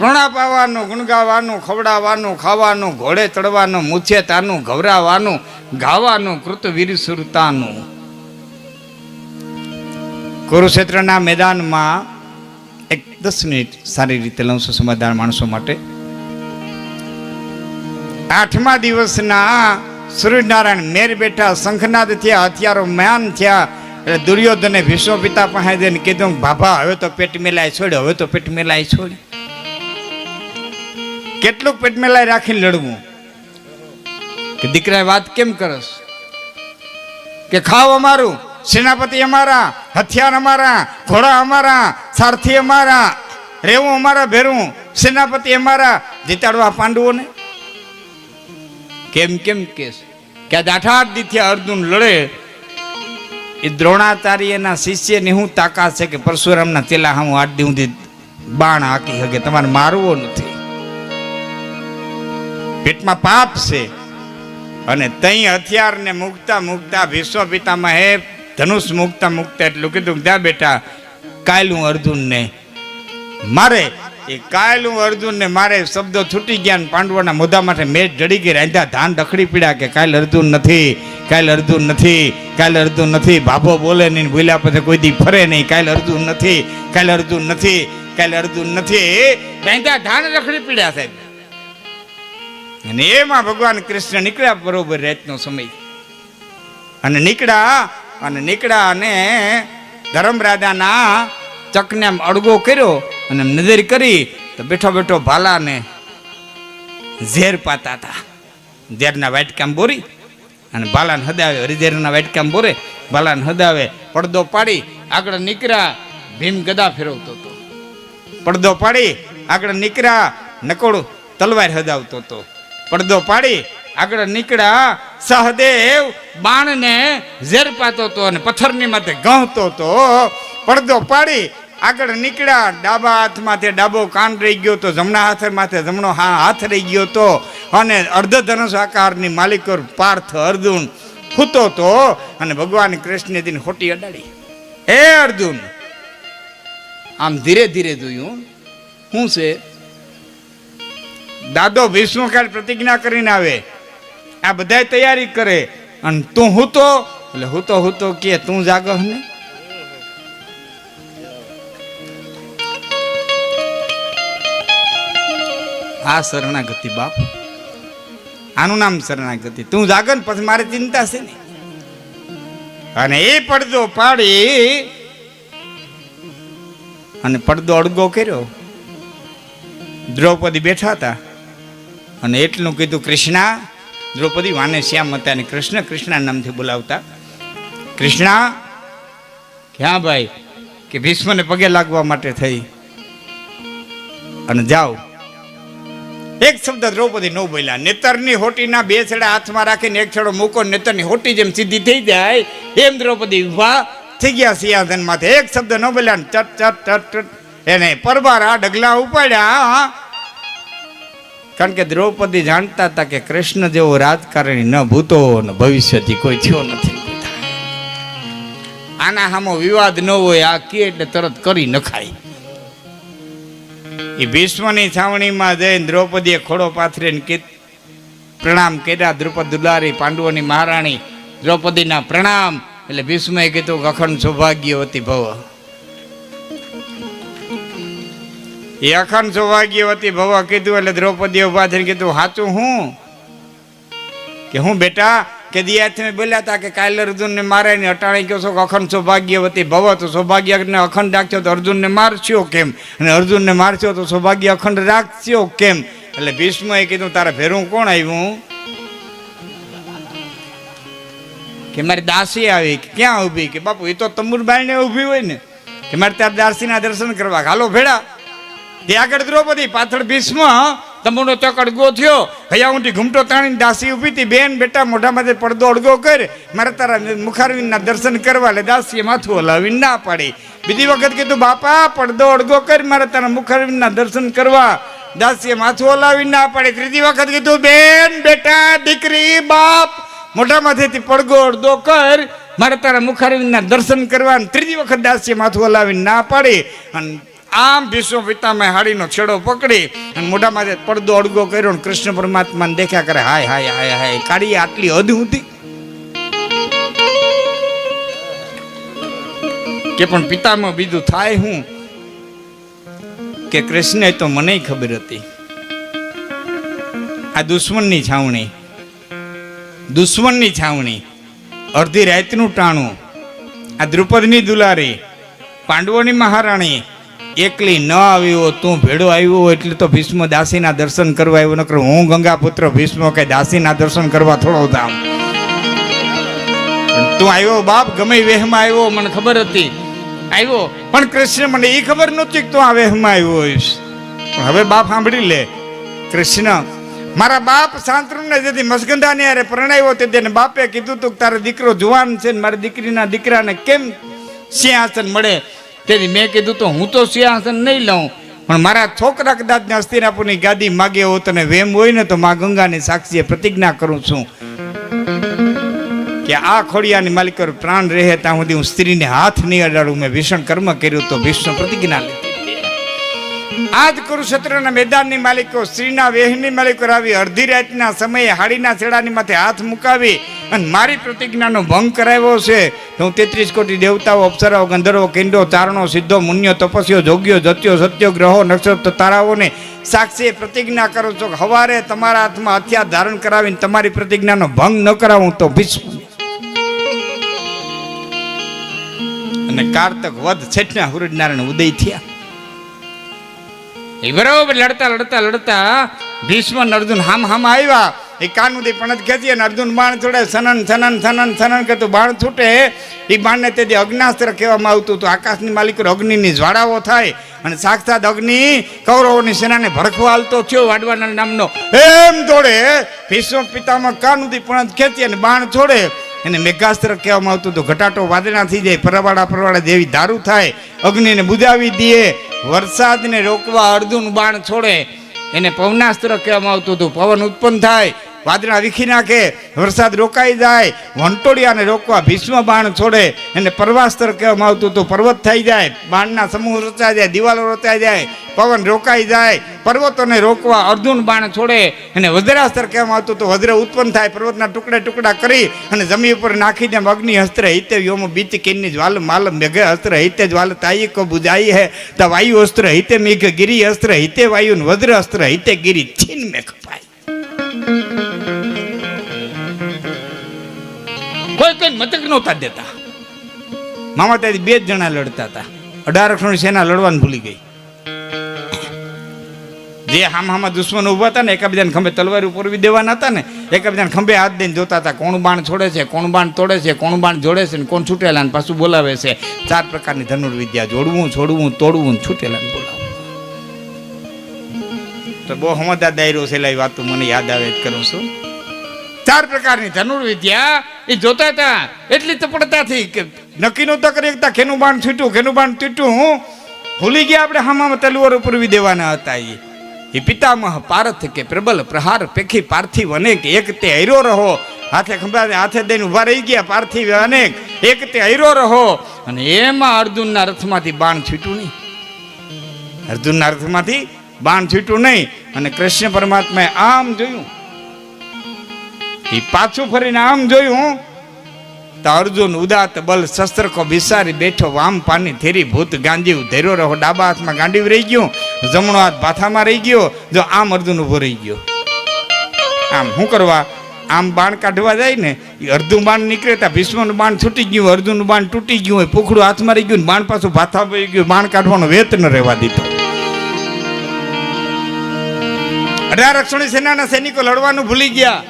ઘોણા પાવાનું, ગુણગાવાનું, ખવડાવવાનું, ખાવાનું, ઘોડે ચડવાનું મુછેતાનું ગવરાવાનું ગાવાનું, કૃતવીર સુરતાનું. કુરુક્ષેત્રના મેદાનમાં એક દસ મિનિટ સારી રીતે લઉં છું સમાધાન માણસો માટે. આઠમા દિવસના સૂર્યનારાયણ મેર બેઠા, શંખનાદ થયા, હથિયારો મ્યાન થયા, એટલે દુર્યોધને ભીષ્મ પિતા પાસે જઈને કીધું, બાબા, હવે તો પેટ મેલાય છોડ હવે તો પેટ મેલાય છોડ કેટલુંક પેટ મેલાય રાખીને લડવું? કે દીકરાએ વાત કેમ કરસ? કે ખાવ અમારું. સેનાપતિ અમારા હથિયાર અમારા ઘોડા અમારા સારથી અમારા રેવું અમારા ભેરું. સેનાપતિ અમારા જીતાડવા પાંડવોને? કેમ કેમ કેસ? કે આજ આઠ દીથી અર્જુન લડે. એ દ્રોણાચાર્યના શિષ્યની હું તાકાત છે કે પરશુરામના ચેલા હું આઠ દી બાણ હાકી શકે તમારે મારવો નથી. પેટમાં પાપ છે. અને તઈ હથિયારને મૂકતા મૂકતા વિશ્વ પિતામાં હે, ધનુષ મૂકતા મૂકતા એટલું કીધું ત્યાં બેટા, કાયલું અર્જુનને. મારે એ કાયલ અર્જુનને મારે શબ્દો છૂટી ગયા પાંડવોના મોઢા માટે મેચ જડી ગઈ રાંધા ધાન રખડી પીડ્યા કે કાલ અર્જુન નથી કાલ અર્જુન નથી કાલ અર્જુન નથી. ભાભો બોલે નહીં ભૂલ્યા પછી કોઈ દી ફરે નહીં કાલ અર્જુન નથી કાલ અર્જુન નથી કાલ અર્જુન નથી. રાંધા ધાન રખડી પીડ્યા સાહેબ. અને એમાં ભગવાન કૃષ્ણ નીકળ્યા બરોબર રાતનો સમય. અને નીકળ્યા અને નીકળ્યા અને ધર્મરાજાના ચકને આમ અડગો કર્યો અને નજર કરી તો બેઠો બેઠો ભાલાને ઝેર પાતા હતા. ઝેરના વાટકામ બોરી અને ભાલાને હદાવે, હરિઝેરના વાટકામ બોરે, ભાલાને હદાવે, પડદો પાડી, આગળ નીકળ્યા, ભીમ ગદા ફેરવતો હતો. પડદો પાડી, આગળ નીકળ્યા, નકોડું તલવાર હદાવતો હતો. પડદો પાડી, આગળ નીકળ્યા, સહદેવ બાણને ઝેર પાતો હતો અને પથ્થરની માથે ગહતો હતો પડદો પાડી, આગળ નીકળ્યા, ડાબા હાથમાંથી ડાબો કાન રહી ગયો તો, જમણા હાથ માથે જમણો હા હાથ રહી ગયો તો. અને અર્ધધનુષ આકારની માલિકો પાર્થ અર્જુન ખૂતો તો અને ભગવાન કૃષ્ણે તેની ખોટી અડાડી. હે અર્જુન, આમ ધીરે ધીરે જોયું શું છે દાદો વિષ્ણુકાળ પ્રતિજ્ઞા કરીને આવે. આ બધાય તૈયારી કરે. અને તું હું તો એટલે હું તો હું તો કે, તું જાગો ને આ શરણાગતિ બાપ. આનું નામ શરણાગતિ. તું જાગન પછી મારે ચિંતા છે ને. અને એ પડદો પાડી અને પડદો અડગો કર્યો. દ્રૌપદી બેઠા હતા. અને એટલું કીધું કૃષ્ણા, દ્રૌપદી વાને શ્યામ હતા અને કૃષ્ણ કૃષ્ણ નામથી બોલાવતા. કૃષ્ણા, ક્યાં ભાઈ? કે ભીષ્મને પગે લાગવા માટે થઈ. અને જાઓ. એક શબ્દ દ્રૌપદી ન બોલ્યા. નેતરની હોટીના બે છેડા હાથમાં રાખીને એક છેડો મૂકો, નેતરની હોટી જેમ સીધી થઈ જાય. એમ દ્રૌપદી ઊભા થઈ ગયા સિંહાસનમાંથી એક શબ્દ ન બોલ્યા ચટ ચટ ચટ ચટ. એને પરબારા ડગલા ઉપાડ્યા. કારણ કે દ્રૌપદી જાણતા હતા કે કૃષ્ણ જેવો રાજકારણી ન ભૂતો ન ભવિષ્યથી કોઈ થયો નથી આના સામો વિવાદ ન હોય, આ કે એટલે તરત કરી નખાય. એ ભીષ્મની છાવણીમાં જઈને દ્રૌપદીએ ખોડો પાથરીને કે પ્રણામ કર્યા. દ્રુપદ દુલારી પાંડવોની મહારાણી દ્રૌપદીના પ્રણામ. એટલે ભીષ્મએ કીધું અખંડ સૌભાગ્યવતી ભવ. એ અખંડ સૌભાગ્યવતી ભવા કીધું એટલે દ્રૌપદી ઊભા થઈને કીધું સાચું હું? કે હું બેટા, કે દિયાથી બોલ્યા હતા કે કાલે અર્જુનને મારે ને અટાણી કહો છો કે અખંડ સૌભાગ્યવતી ભવ, તો સૌભાગ્યને અખંડ રાખશો તો અર્જુનને મારશો કેમ? અને અર્જુનને મારશો તો સૌભાગ્ય અખંડ રાખશો કેમ? એટલે ભીષ્મએ કીધું, તારે ભેરું કોણ આવ્યું? કે મારી દાસી આવી, કે ક્યાં ઊભી? કે બાપુ, એ તો તંબુર બાઈને ઊભી હોય ને. કે મારે ત્યાં દાસીના દર્શન કરવા. હાલો ભેડા તે આગળ દ્રૌપદી પાછળ ભીષ્મ તંબુનો ચોક અડગો થયો. હયા ઊંધી ઘૂમટો તાણીને દાસી ઊભી હતી. બેન, બેટા, મોઢામાંથી પડદો અડગો કર. મારે તારા મુખારવીનના દર્શન કરવા એટલે દાસીએ માથું હલાવીને ના પાડી. બીજી વખત કીધું, બાપા, પડદો અડગો કર. મારે તારા મુખારવીનના દર્શન કરવા. દાસીએ માથું હલાવીને ના પાડી. ત્રીજી વખત કીધું, બેન, બેટા, દીકરી, બાપ. મોઢામાંથી પડગો અડધો કર. મારે તારા મુખારવીના દર્શન કરવા. ત્રીજી વખત દાસીએ માથું હલાવીને ના પાડી. અને આમ ભીષ્મ પિતામાં હાડીનો છેડો પકડી અને મોઢામાં પડદો અડગો કર્યો ને કૃષ્ણ પરમાત્માને દેખ્યા કરે, હાય હાય હાય હાય, કાળી આટલી હદ હતી કે પણ પિતામાં બીજું થાય હું? કે કૃષ્ણે તો મને ખબર હતી. આ દુશ્મનની છાવણી દુશ્મનની છાવણી, અડધી રાતનું ટાણું, આ દ્રુપદની દુલારી, પાંડવોની મહારાણી એકલી ન આવ્યો તું ભેડો આવ્યો એટલે તો ભીષ્મ દાસીના દર્શન કરવા આવ્યો, નકર હું ગંગાપુત્ર ભીષ્મ કે દાસીના દર્શન કરવા થોડો ધામ તું આવ્યો, બાપ ગમે વેહમાં આવ્યો, મને ખબર હતી. આવ્યો, પણ કૃષ્ણ મને એ ખબર નહોતી કે તું આ વેહમાં આવ્યો હોઈશ. હવે બાપ સાંભળી લે. કૃષ્ણ, મારા બાપ શાંતનુને જેથી મસગંધાને યારે પરણાવ્યો તે તેને બાપે કીધું તું તારો દીકરો જુવાન છે ને મારી દીકરીના દીકરાને કેમ સિંહાસન મળે? તેથી મેં કીધું તો હું તો સિંહાસન નહીં લઉં. પણ મારા છોકરા કદાચ ને હસ્તિનાપુરની ગાદી માગે હોત અને વેમ હોય ને તો મા ગંગાની સાક્ષીએ પ્રતિજ્ઞા કરું છું કે આ ખોડિયાની માલિક પ્રાણ રહે ત્યાં સુધી હું સ્ત્રીને હાથ નહીં અડાડું. મેં ભીષણ કર્મ કર્યું તો ભીષ્મ પ્રતિજ્ઞા લીધી આજ કુરુક્ષેત્રના મેદાનની માલિકો સ્ત્રીના વેહની માલિકો આવી અડધી રાતના સમયે હાડીના છેડાની માથે હાથ મુકાવી અને મારી પ્રતિજ્ઞાનો ભંગ કરાવ્યો છે હું તેત્રીસ કોટી દેવતાઓ, અપ્સરાઓ, ગંધર્વો, કિંડો, તારણો, સિદ્ધો મુન્યો તપસ્યો જોગ્યો જત્યો સત્યો, ગ્રહો, નક્ષત્ર, તારાઓને સાક્ષીએ પ્રતિજ્ઞા કરું છું હવારે તમારા હાથમાં હથિયાર ધારણ કરાવીને તમારી પ્રતિજ્ઞાનો ભંગ ન કરાવું તો ભીષ્મ. અને કારતક વધ છેટના હુરજનારાયણ ઉદય થયા. એ બરાબર, લડતા લડતા લડતા ભીષ્મ અર્જુન હામ હામ આવ્યા. એ કાનુદી પણત ખેંચી અને અર્જુન બાણ છોડે સનન સનન સનન સનન કરતું બાણ છૂટે. એ બાણને તેથી અગ્નાસ્ત્ર કહેવામાં આવતું હતું, આકાશની માલિક અગ્નિની જ્વાળાઓ થાય અને સાક્ષાત અગ્નિ કૌરવોની સેનાને ભડકવા હાલતો થયો વાડવાના નામનો. એમ દોડે ભીષ્મ પિતામાં કાનુદી પણત ખેંચી અને બાણ છોડે. એને મેઘાસ્ત્ર કહેવામાં આવતું હતું, ઘટાટો વાદળા થઈ જાય પરવાડા ફરવાડા જેવી દારૂ થાય. અગ્નિને બુજાવી દે વરસાદને રોકવા અર્જુન બાણ છોડે. એને પવનાસ્ત્ર કહેવામાં આવતું હતું, પવન ઉત્પન્ન થાય. વાદળા વીખી નાખે વરસાદ રોકાઈ જાય, વંટોળિયાને રોકવા ભીષ્મ બાણ છોડે, એને પર્વાસ્ત્ર કહેવામાં આવતું તો પર્વત થઈ જાય, બાણના સમૂહ રચાઈ જાય, દિવાલો રચાઈ જાય, પવન રોકાઈ જાય, પર્વતોને રોકવા અર્જુન બાણ છોડે, એને વજ્રાસ્તર કહેવામાં આવતું તો વજ્ર ઉત્પન્ન થાય, પર્વતના ટુકડા ટુકડા કરી અને જમીન ઉપર નાખી દે અગ્નિ હસ્ત્ર હિતે વ્યોમ બીચ કિન્ની જ્વાલ માલ મેઘ હસ્ત્ર હિતે જ્વાલ તાઈ કો બુજાઈ હે, ત વાયુ અસ્ત્ર હિતે મેઘ, ગિરી અસ્ત્ર હિતે વાયુ વજ્ર અસ્ત્ર હિતે ગિરી, છીન મેં કોઈ કોઈ મતક નહોતા દેતા. મામા ત્યાંથી બે જ જણા લડતા હતા. અઢાર અક્ષરની સેના લડવાનું ભૂલી ગઈ. જે હામ હામાં દુશ્મન ઊભા હતા ને, એકાબીજાને ખંભે તલવાર ઉપર ઊભી દેવાના હતા ને, એકાબીજાને ખંભે હાથ દઈને જોતા હતા કોણ બાણ છોડે છે કોણ બાણ તોડે છે કોણ બાણ જોડે છે ને, કોણ છૂટેલા ને પાછું બોલાવે છે. ચાર પ્રકારની ધનુર્વિદ્યા, જોડવું, છોડવું, તોડવું છૂટેલા ને બોલાવવું તો બહુ હમદા દાયરો છે એટલે વાત તો મને યાદ આવે કરું છું. ચાર પ્રકારની ધનુર્વિદ્યા એ જોતા હતા. એટલી તપડતાથી કે નક્કી નહોતા કરી શકતા ખેનું બાણ છૂટ્યું ખેનું બાણ તૂટ્યું, હું ભૂલી ગયા આપણે હામામાં તલવાર ઉપર ઊભી દેવાના હતા એ. એ પિતામહ પારથ કે પ્રબલ પ્રહાર પેખી પાર્થિવ અનેક, એક તે હૈરો રહો. હાથે ખંભા હાથે દઈને ઊભા રહી ગયા પાર્થિવ અનેક, એક તે હૈરો રહો. અને એમાં અર્જુનના રથમાંથી બાણ છૂટ્યું નહીં. અર્જુનના રથમાંથી બાણ છૂટ્યું નહીં. અને કૃષ્ણ પરમાત્માએ આમ જોયું. એ પાછું ફરીને આમ જોયું તો અર્જુન ઉદાત બલ શસ્ત્ર કો વિસારી બેઠો વામ પાની થેરી ભૂત ગાંજીવ ધેરો રહો ડાબા હાથમાં ગાંડી રહી ગયું, જમણો હાથ ભાથામાં રહી ગયો, જો આમ અર્જુન ઊભો રહી ગયો. આમ શું કરવા? આમ બાણ કાઢવા જાય ને એ અડધું બાણ નીકળે ત્યાં ભીષ્મનું બાણ છૂટી ગયું, અર્જુનનું બાણ તૂટી ગયું હોય પુખડું હાથમાં રહી ગયું બાણ પાછું ભાથા પડી ગયું, બાણ કાઢવાનો વેત ન રહેવા દીધો. અઢાર રક્ષણી સેનાના સૈનિકો લડવાનું ભૂલી ગયા.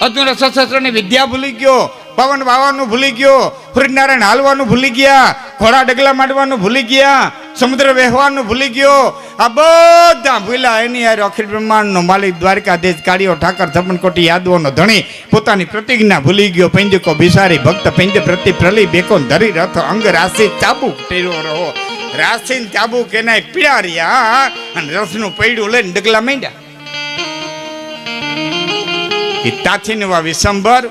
અર્જુન સશસ્ત્રની વિદ્યા ભૂલી ગયો, પવન વાવાનું ભૂલી ગયો સૂર્યનારાયણ હાલવાનું ભૂલી ગયા, ઘોડા ડગલા માંડવાનું ભૂલી ગયા, સમુદ્ર વહેવાનું ભૂલી ગયો. આ બધા ભૂલા એની યાર અખિલ બ્રહ્માંડનો માલિક, દ્વારકાધીશ કાળીઓ ઠાકર છપ્પન કોટી યાદવોનો ધણી, પોતાની પ્રતિજ્ઞા ભૂલી ગયો. પંજકો બિસારી ભક્ત, પંજ પ્રતિ પ્રલી, બેકો ધરી રથ, અંગ રાશિ ચાબુક ટેરો રહો. રાશિ ચાબુક એના પીડા રહ્યા, અને રસનું પૈડું લઈને ડગલા માંડ્યા. તાથીનવા વિસંભર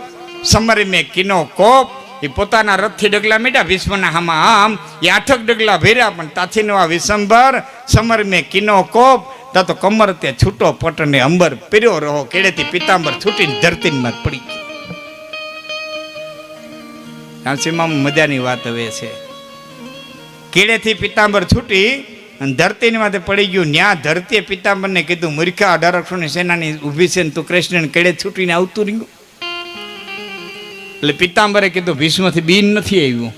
સમરી મેં કિનો કોપ એ પોતાના રથથી ડગલા મીઠા ભીષ્મના હામાં આમ એ આઠક ડગલા ભેર્યા, પણ તાથીનો આ વિસંભર સમર મેં કિનો કોપ, તા તો કમર તે છૂટો પટને અંબર પીર્યો રહો, કેળેથી પિતાંબર છૂટીને ધરતીમાં પડી ગઈ મજાની વાત હવે છે. કેળેથી પિતાંબર છૂટી અને ધરતીની માથે પડી ગયું. ન્યા ધરતીએ પિતાંબરને કીધું, મૂર્ખા, અઢાર અક્ષરની સેનાની ઊભી છે ને તું કૃષ્ણને કેળે છૂટીને આવતું રહ્યું? એટલે પિતાંબરે કીધું, ભીષ્મથી બીન નથી આવ્યું.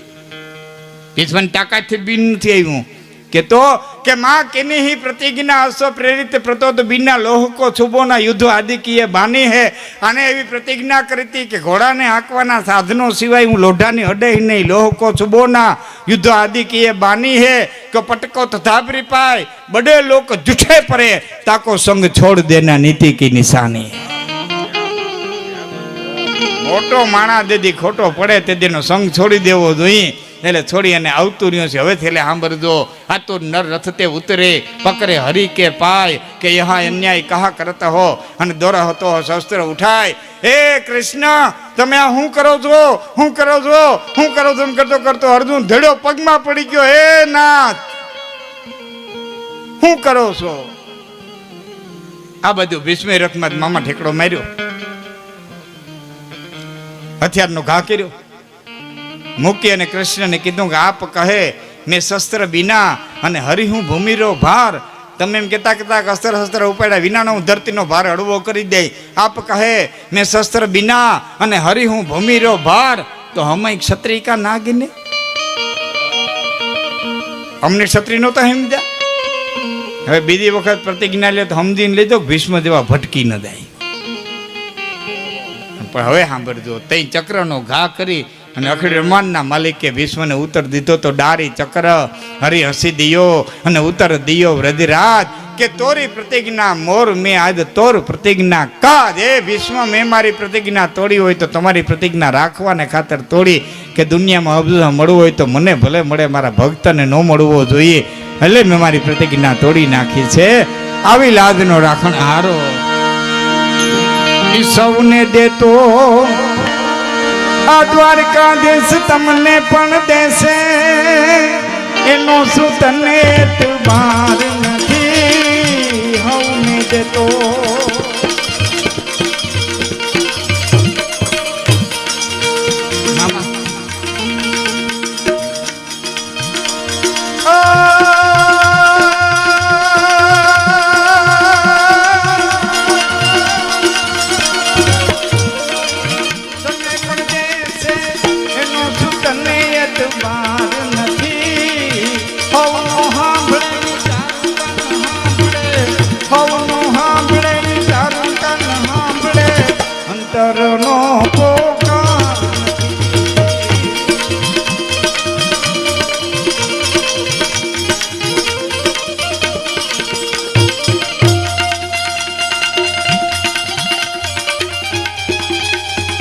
ભીષ્મની તાકાતથી બીન નથી આવ્યું. કે તો કે માં કેની હી પ્રતિજ્ઞા અશ્વ પ્રેરિત પ્રતોદ બિના લોહકો છુબોના યુદ્ધ આદિકીય બાની હે. અને એવી પ્રતિજ્ઞા કરી હતી કે ઘોડાને હાંકવાના સાધનો સિવાય હું લોઢાની હડે નહીં, લોહકો છુબોના યુદ્ધ આદિકીય બાની હે. કે પટકો તથાપરી પાય બડે લોક જુઠે પરે, તાકો સંગ છોડ દેના નીતિ કી નિશાની. મોટો માણા દેદી ખોટો પડે તે દીનો સંગ છોડી દેવો જોઈએ. એટલે છોડી અને આવતું રહ્યું છે. હવે એટલે સાંભળજો, આ તો નર રથ તે ઉતરે પકરે હરી કે પાય, કે યહા અન્યાય કહા કરતા હો, અને દોરા હતો શસ્ત્ર ઉઠાય. હે કૃષ્ણ, તમે આ શું કરો છો? શું કરો છો? શું કરો છો? એમ કરતો કરતો અર્જુન ધડો પગમાં પડી ગયો. હે નાથ! શું કરો છો? આ બધું ભીષ્મી રથમાં મામા ઠેકડો માર્યો. હથિયારનો ઘા કર્યો. મૂકી અને કૃષ્ણને કીધું કે આપ કહે, મેં શસ્ત્ર વિના અને હરિહું ભૂમિરો ભાર. તમે એમ કહેતા કહેતા અસ્ત્ર શસ્ત્ર ઉપાડ્યા વિનાનો હું ધરતીનો ભાર હળવો કરી દે આપ કહે, મેં શસ્ત્ર વિના અને હરિહું ભૂમિરો ભાર. તો હમે ક્ષત્રિકા ના? ગીને અમને ક્ષત્રિય નહોતા સમજ્યા? હવે બીજી વખત પ્રતિજ્ઞા લે તો સમજીને લીધો ભીષ્મ દેવા ભટકી ન જાય. પણ હવે સાંભળજો, તઈ ચક્રનો ઘા કરી અને અખડી રમાનના માલિકે વિશ્વને ઉત્તર દીધો તો ડારી ચક્ર હરી હસી દિયો અને ઉત્તર દિયો વ્રધિરાજ કે તોરી પ્રતિજ્ઞા મોર મેં આજ તોર પ્રતિજ્ઞા કાજ. એ વિશ્વ મેં મારી પ્રતિજ્ઞા તોડી હોય તો તમારી પ્રતિજ્ઞા રાખવાને ખાતર તોડી કે દુનિયામાં અબજુદા મળવું હોય તો મને ભલે મળે, મારા ભક્તને ન મળવો જોઈએ. એટલે મેં મારી પ્રતિજ્ઞા તોડી નાખી છે. આવી લાજનો રાખણ હારો. ઈ સૌને દેતો. આ દ્વારકા દેશ તમને પણ દેશે. એનો શું તને બાર પોકાર.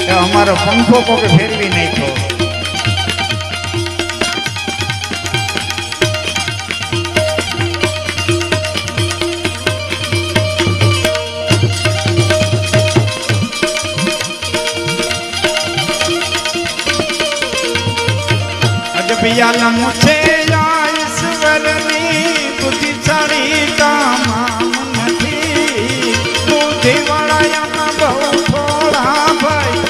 એ અમારો પંખો કોકે ફેરવી અજબિયાના મુછે ઈશ્વરની બુદ્ધિશાળી કામ નથી બુદ્ધિવાળાયામાં બહુ થોડા ભાઈ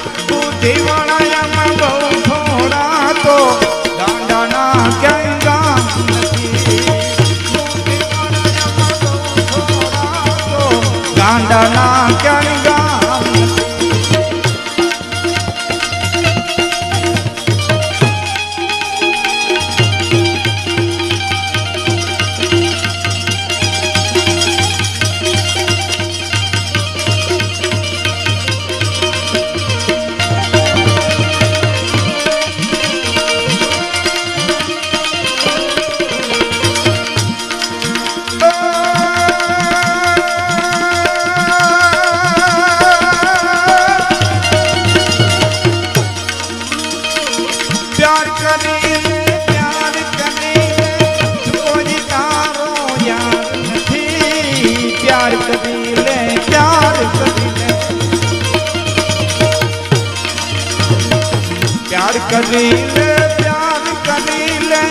કરી લે પ્યાર કરી લે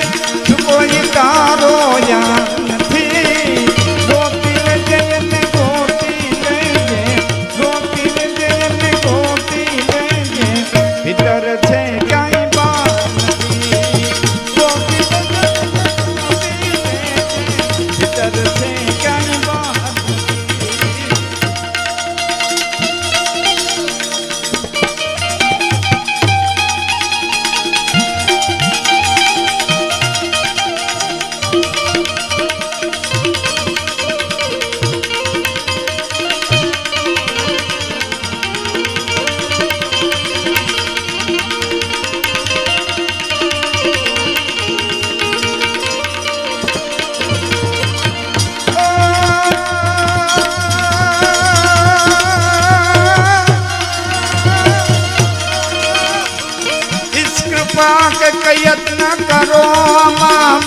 કોઈ તારો યાર કૃપા કે કયત ન કરો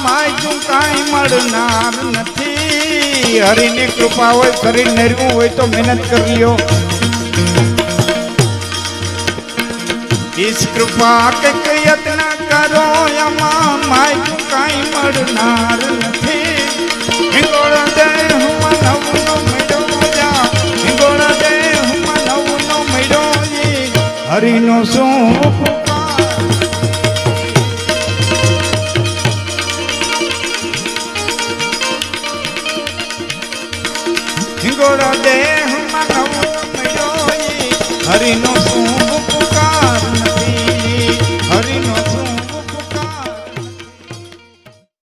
માયકું કાંઈ મળનાર નથી. હરિની કૃપા હોય, શરીર નરવું હોય તો મહેનત કરી લ્યો ઈશ કૃપા કે પ્રયત્ન કરો, આમાં માયકું કાંઈ મળનાર નથી. હિંગોળ દે હું નવનો મેળો જા. હિંગોળ દે હરિનો શું